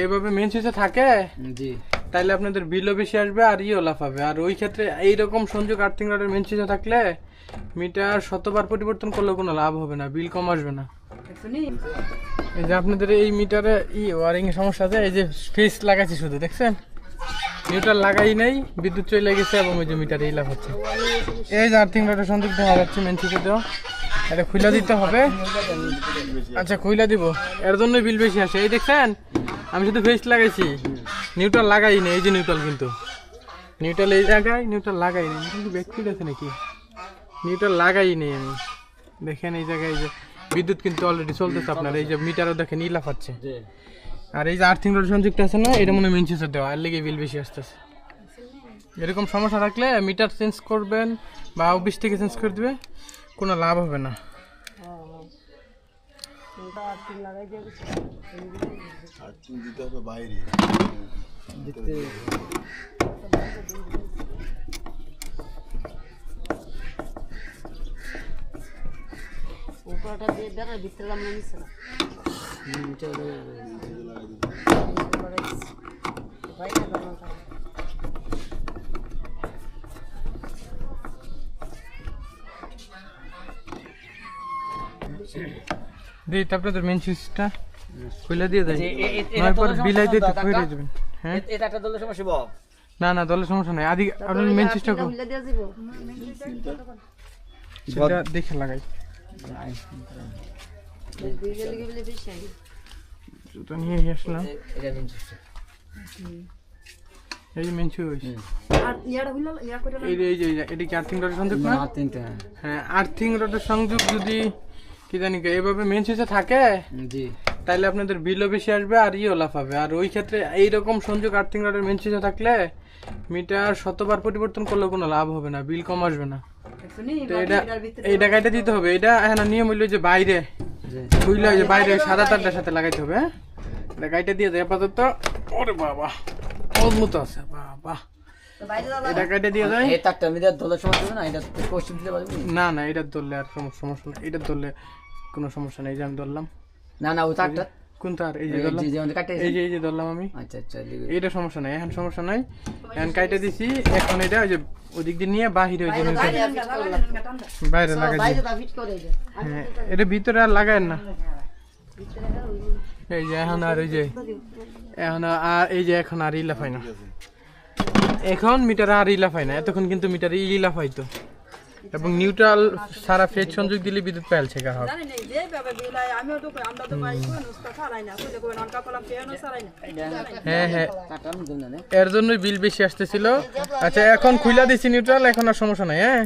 এইভাবে মেন সুইচে থাকে? জি। তাইলে আপনাদের বিলও বেশি আসবে আর ইও লাফাবে আর ওই ক্ষেত্রে এইরকম সংযোগ আর্থিং রডের মেন সুইচে থাকলে মিটার শতবার পরিবর্তন করলে কোনো লাভ হবে না বিল কম আসবে না। এই যে আপনাদের এই মিটারে ই ওয়ারিং এর সমস্যা আছে এই যে ফেস লাগাচ্ছি শুধু দেখছেন? মিটার লাগাই নাই বিদ্যুৎ চলে গেছে এবং ওই যে মিটারে এই লাভ হচ্ছে এই যে আর্থিং রডের সংযোগ দেখা যাচ্ছে মেন সুইচে দেওয়া। এটা খুলে দিতে হবে। আচ্ছা খুলে দিব। এর জন্য বিল বেশি আসে। এই দেখছেন? আমি শুধু ফেস লাগাইছি। নিউট্রাল লাগাই না এই যে নিউট্রাল কিন্তু। নিউট্রাল এই জায়গায় নিউট্রাল লাগাই নেই। কিন্তু ব্যাকফিট আছে নাকি? নিউট্রাল লাগাই নেই আমি। দেখেন এই জায়গায় এই যে বিদ্যুৎ কিন্তু অলরেডি চলতেছে আপনার। এই যে মিটারও দেখেন ই লাফাচ্ছে। জি। আর এই যে আর্থিং রোড সংযুক্ত আছে না এটা মনে মেন সুইচে দেওয়া। এর লেগে বিল বেশি আসতেছে। এরকম সমস্যা থাকলে মিটার চেঞ্জ করবেন বা অফিস থেকে চেঞ্জ করে দিবে কোনো লাভ হবে না। দিতে হবে বাইরে। দেখতে উপরটা দিয়ে দেখো ভিতরে আমরা নিচ্ছে না হুম, না কেমন দিই তারপরে তোর মেন সুইচটা খুলে দিয়ে নয়পর দিয়ে খুলে? দেবেন হ্যাঁ? এটা একটা দলের সমস্যা বল। না না দলের সমস্যা নাই। আদি আপনার মেন সুইচটা কো- মিলে দিয়ে দিব। সেটা দেখে লাগাই। জুতো নিয়ে আসলাম। মেন এই যে মেন সুইচ আর ইয়াটা হইল ইয়া করে এই যে এই যে এটা কি আর্থিং রডের সংযোগ না? না হ্যাঁ। আর্থিং রডের সংযোগ যদি কি জানি এভাবে এইভাবে মেন সুইচে থাকে? জি। তাইলে আপনাদের বিলও বেশি আসবে আর ইও লাফাবে। আর ওই ক্ষেত্রে এইরকম সংযোগ আর্থিং রডের মেন সুইচে থাকলে মিটার শতবার পরিবর্তন করলে কোনো লাভ হবে না বিল কম আসবে না। তো এটা এই টাকাটা দিতে হবে। এটা এখন নিয়ম হইল যে বাইরে বুঝলে যে বাইরে সাদা তারটার সাথে লাগাইতে হবে হ্যাঁ? এটা গাইটা দিয়ে দেয় আপাতত। ওরে বাবা মজবুত আছে বাবা। এটা দিয়ে যায় এই তারটা আমি সমস্যা হবে না? এটা পশ্চিম দিতে পারবি না না এটা ধরলে আর সমস্যা নেই। এটা ধরলে কোনো সমস্যা নেই এই যে আমি ধরলাম। না না ওই তারটা কোন তার? এই যে ধরলাম। এই যে এই যে ধরলাম আমি। আচ্ছা আচ্ছা। এইটা সমস্যা নাই এখন সমস্যা নাই। এখন কাইটা দিছি এখন এটা ওই যে ওদিক দিয়ে নিয়ে বাহিরে ওই যে বাইরে লাগাই হ্যাঁ এটা ভিতরে আর লাগায় না। এই যে এখন আর ওই যে এখন আর এই যে এখন আর ইলাফাই না। এখন মিটার আর ইলাফাই না এতক্ষণ কিন্তু মিটার ইলাফাইতো এবং নিউট্রাল সারা ফেজ সংযোগ দিলে বিদ্যুৎ পাইল ছেকা হবে। জানি না যে বাবা বিলাই আমিও তো কই আমরা তো পাই কোন নুস্কা ছাড়াই না কইলে কই ননকা কলাম পেয়ানো ছাড়াই না। হ্যাঁ হ্যাঁ। এর জন্যই বিল বেশি আসতেছিল। আচ্ছা এখন খুইলা দিছি নিউট্রাল এখন আর সমস্যা নাই হ্যাঁ?